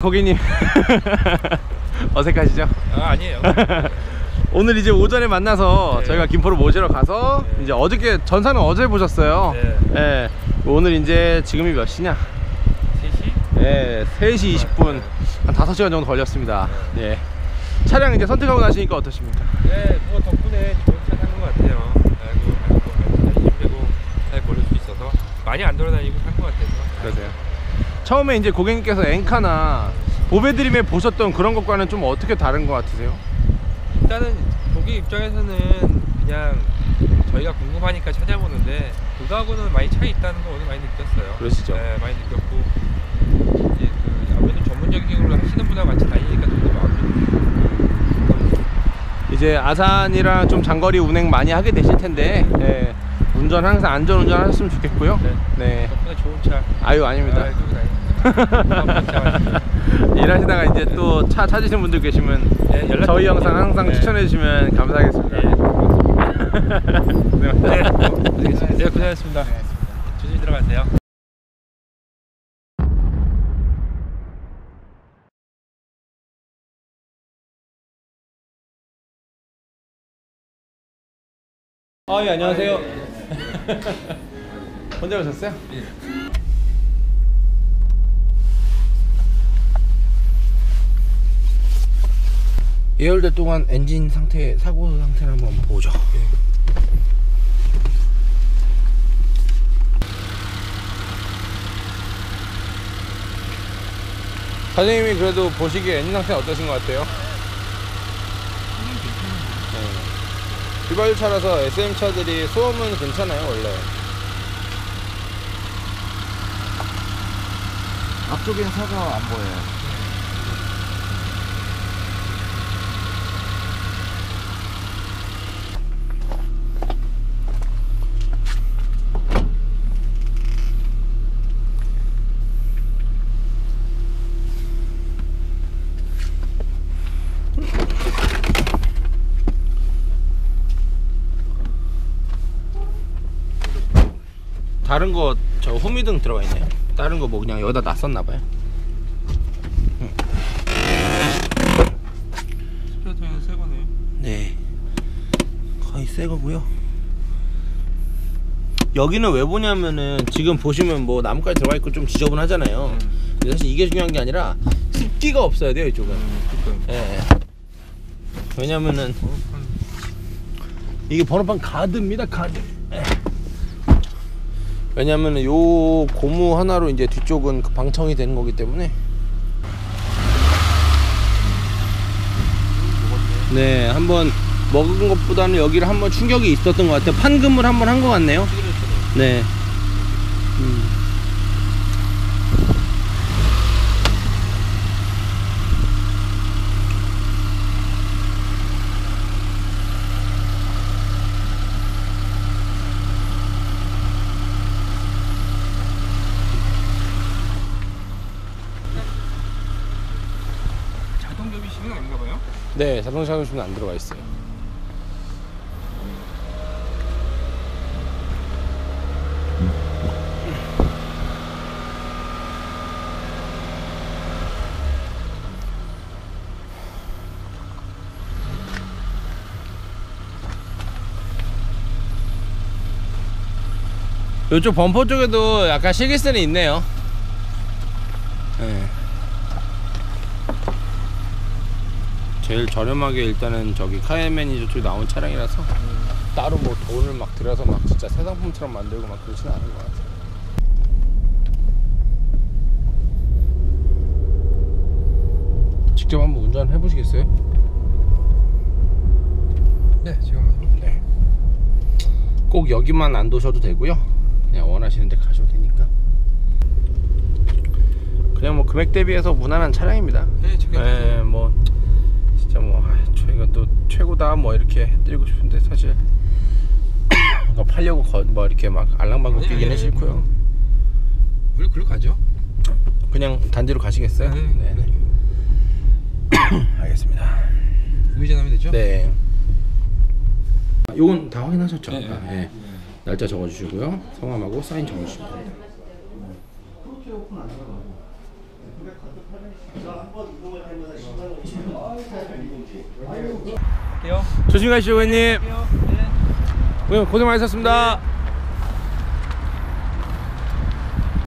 고객님 어색하시죠? 아 아니에요. 오늘 이제 오전에 만나서 네. 저희가 김포를 모시러 가서 네. 이제 어저께 전사는 어제 보셨어요. 네. 예. 오늘 이제 지금이 몇 시냐? 3시? 예, 3시 20분 한 5시간 정도 걸렸습니다. 예. 차량 이제 선택하고 나시니까 어떠십니까? 네, 뭐 덕분에 좋은 차 산 것 같아요. 아이고, 아이고, 안전이 빼고 잘 고를 수 있어서 많이 안 돌아다니고 산 것 같아서. 그러세요. 처음에 이제 고객님께서 엔카나 보배드림에 보셨던 그런 것과는 좀 어떻게 다른 것 같으세요? 일단은 고객 입장에서는 그냥 저희가 궁금하니까 찾아보는데 그거하고는 많이 차이 있다는 거 오늘 많이 느꼈어요. 그러시죠. 네, 많이 느꼈고 이제 그 아무래도 전문적인 걸로 하시는 분하고 같이 다니니까 좀더 마음이 이제 아산이랑 좀 장거리 운행 많이 하게 되실 텐데 예, 운전 항상 안전 운전 하셨으면 좋겠고요. 네. 네. 덕분에 좋은 차. 아유 아닙니다. 아, 다니니까. 일하시다가 이제 또 차 찾으시는 분들 계시면 네, 저희 영상. 항상 네. 추천해 주시면 감사하겠습니다. 네, 고맙습니다. 네. 네, 고생했습니다. 네, 고생하셨습니다. 조심히 들어가세요. 아, 예, 안녕하세요. 혼자 오셨어요? 예 열대 동안 엔진 상태, 사고 상태를 한번 보죠. 사장님이 그래도 보시기에 엔진 상태 어떠신 것 같아요? 네. 휘발유차라서 SM 차들이 소음은 괜찮아요 원래. 앞쪽엔 사가 안 보여요. 다른 거 저 후미등 들어가 있네요. 다른 거 뭐 그냥 여기다 놨었나 봐요. 스피어터는 새 거네요. 네. 거의 새 거고요. 여기는 왜 보냐면은 지금 보시면 뭐 나무까지 들어가 있고 좀 지저분하잖아요. 근데 사실 이게 중요한 게 아니라 습기가 없어야 돼요 이쪽은. 그니까요. 예. 왜냐면은 이게 번호판 가드입니다 가드. 예. 왜냐면은 요 고무 하나로 이제 뒤쪽은 그 방청이 되는 거기 때문에. 네, 한번 먹은 것보다는 여기를 한번 충격이 있었던 것 같아요. 판금을 한번 한 것 같네요. 네. 음. 자동 접이식은 아닌가 봐요. 네, 자동차 하시면 안 들어가 있어요. 이쪽 범퍼 쪽에도 약간 실기선이 있네요. 네. 제일 저렴하게 일단은 저기 카이맨이 저쪽에 나온 차량이라서 따로 뭐 돈을 막 들여서 막 진짜 새 상품처럼 만들고 막 그러지는 않은 것 같아요. 직접 한번 운전해 보시겠어요? 네, 지금 한번 네. 꼭 여기만 안 도셔도 되고요. 그냥 원하시는 데 가셔도 되니까. 그냥 뭐 금액 대비해서 무난한 차량입니다. 네, 예, 뭐 최고다 뭐 이렇게 해드리고 싶은데 사실 이거 팔려고 거, 뭐 이렇게 막 알랑방구 아니, 뛰기는 아니, 싫고요. 우리 글로 가죠. 그냥 단지로 가시겠어요? 네, 네, 네. 알겠습니다. 우회전 하면 되죠? 네. 요건 다 확인하셨죠? 네, 아, 예. 날짜 적어주시고요. 성함하고 사인 적어주시면 됩니다. 할게요. 조심히 가시죠 고객님 할게요. 네. 고생 많으셨습니다